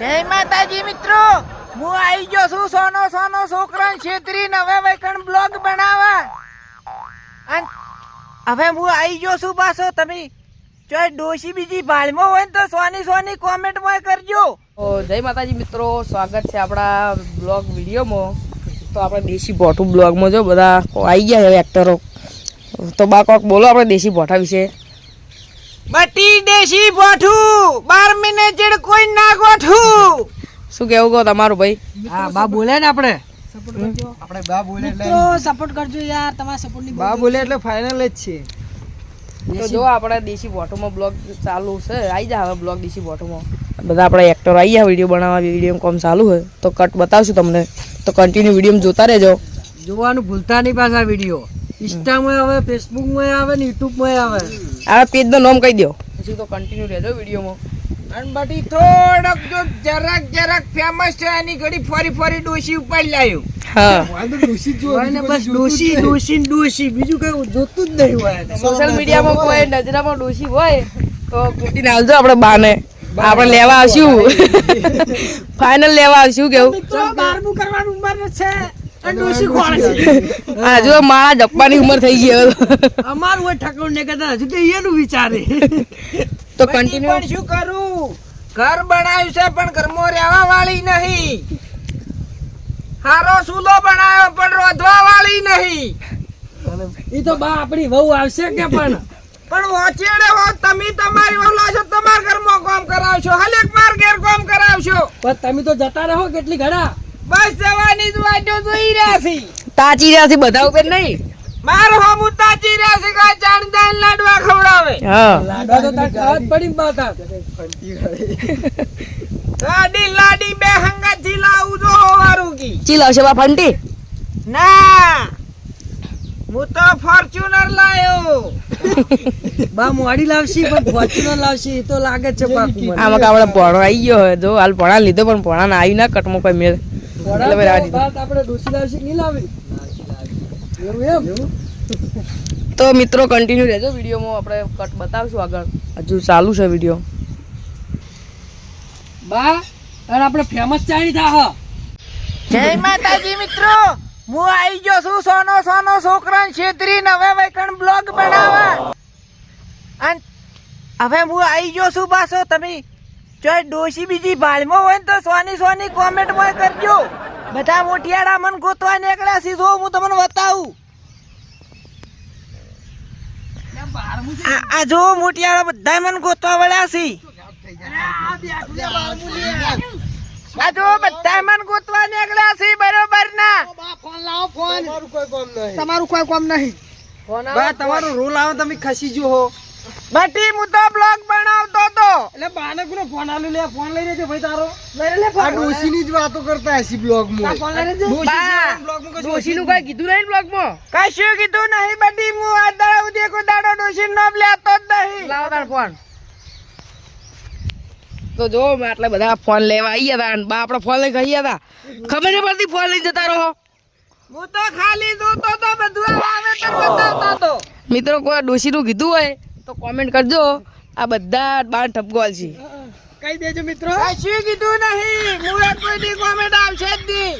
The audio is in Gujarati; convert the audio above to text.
જય માતાજી મિત્રો હું આવી ગયો છું સોનો સોનો છોકરા છેતરી હવે વૈકણ બ્લોગ બનાવવા. હવે હું આવી ગયો છું પાછો તમે જો ડોશી બીજી ભાળમાં હોય ને તો સોની સોની કોમેન્ટમાં કરજો. જય માતાજી મિત્રો સ્વાગત છે આપણા બ્લોગ વિડીયોમાં. તો આપણે દેશી ભોઠું બ્લોગમાં જો બધા આવી ગયા હવે એક્ટરો તો બા કોક બોલો આપણે દેશી ભોઠા વિશે. બટી દેશી બોઠું બાર ચીડ કોઈ ના ગોઠું શું કેવું કહો તમારું ભાઈ? હા બા બોલે ને આપણે આપણે બા બોલે એટલે સપોર્ટ કરજો યાર તમારા સપોર્ટની બા બોલે એટલે ફાઇનલ જ છે. તો જો આપણે દેશી ભોઠુમાં બ્લોગ ચાલુ છે આવી જા હવે બ્લોગ દેશી ભોઠુમાં બધા આપણા એક્ટર આવી ગયા વીડિયો બનાવવા વીડિયો કોમ ચાલુ હોય તો કટ બતાવશું તમને. તો કન્ટિન્યુ વીડિયો જોતા રહેજો. જોવાનું ભૂલતા નહીં પાછા વીડિયો. ઇન્સ્ટામાં આવે ફેસબુકમાં આવે ને યુટ્યુબમાં આવે. આ પેજનું નામ કહી દો પછી તો કન્ટિન્યુ રહેજો વિડીયોમાં. અને બટી થોડોક જો જરાક જરાક ફેમસ છે એની ઘડી ફરી ફરી ડોશી ઉપર લાવ્યું હા. બસ ડોશી ડોશી ડોસી બીજું કઈ જોતું જ નહીં હોય. સોશિયલ મીડિયામાં કોઈ નજરામાં ડોસી હોય તો કૂટીને આવજો આપણે બાને. આપણે લેવા આવશું. ફાઇનલ લેવા આવશું કેવું બારમું કરવાનું ઉંમર છે. મારા જપ્પાની ઉંમર થઈ ગઈ અમારું હોય ને હજુ તો એનું વિચારે. તો કન્ટિન્યુ શું કરું? ઘર બનાવ્યું છે પણ ઘરમાં રહેવા વાળી નહીં. હારો સુલો બનાવ્યો પણ રોધવા વાળી નહીં. એ તો બા આપણી વહુ આવશે કે પણ? પણ વચેડે હો તમે તમારી વહુ લાવશો તમારા ઘરમાં કામ કરાવશો. હલેક માર ઘેર કામ કરાવશો. પણ તમે તો જતા રહો કેટલી ઘડા બસ જવાની જ વાટો જોઈ રહ્યા છે તાચી રહ્યા છે બધા ઉપર નહીં. મારો હોમ તાજી રહ્યા છે કા ચાણ ચાણ લાડવા ખવડાવે. હા. લાડવા તો તાર ખાવા પડી માતા લાડી લાડી બે હંગા લાવું જો વારું કી. ચી લાવશે બા ફંટી? ના. હું તો ફોર્ચ્યુનર લાયો. બા મોડી લાવશી પણ ફોર્ચ્યુનર લાવશી એ તો લાગે છે પાકું આમાં આપણે પોણો આવી ગયો હોય જો હાલ ભણા લીધો પણ ભણા ના આવી ના કટમો કોઈ મેળ. એટલે ભાઈ આ દીધું. આપણે ડોસી લાવશી નહીં લાવી. તો મિત્રો કન્ટિન્યુ રહેજો વિડીયોમાં. આપણે કટ બતાવશું આગળ. હજુ ચાલુ છે વીડિયો. બા અને આપણે ફેમસ ચાણી થા હ. જય માતાજી મિત્રો. હું આવી ગયો છું સોનો સોનો છોકરા છેતરી હવે વૈકણ બ્લોગ બનાવવા. અને હવે હું આવી ગયો છું પાછો તમે જો ડોશી બીજી ભાળમાં હોય ને તો સોની સોની કોમેન્ટમાં કરજો. બધા મોટિયાળા મન ગોતવા નીકળ્યા છે જો હું તમને બતાવું. આ- જો મોટિયાળા બધા મન ગોતવા વળ્યા છે. આ જો બધા મન ગોતવા નીકળ્યા છે બરોબર ના? ફોન લાવો ફોન. તમારું કોઈ કામ નહીં. બા તમારું રોલ આવો તમે ખસી જો હો. બટી હું તો બ્લોગ બનાવતો તો એટલે ફોન લે ફોન લઈ લેજે ભાઈ તારો. લઈ લે ફોન ડોસીની જ વાતો કરતા હસી બ્લોગમાં ફોન લઈ લેજે. ડોશીનું કઈ કીધું નહીં બ્લોગમાં? કશું કીધું નહીં બટી હું આ દાડા સુધી કો દાડો ડોશી નામ લેતો જ નહીં. લાવ તાર ફોન તો જો મેં આટલા બધા ફોન લેવા આવી હતા અને બા આપણે ફોન લઈ ગયા હતા ખબર નહીં પડતી ફોન લઈ જતા રહો? હું તો ખાલી જોતો તો બધું આવે તો બતાવતા તો. મિત્રો કોઈ ડોશીનું કીધું હોય તો કોમેન્ટ કરજો. આ બધા બાર ઠપગોલ છે. કહી દેજો મિત્રો. કશું કીધું નહીં. મુરત કોઈ કોમેન્ટ આવશે જ નહીં.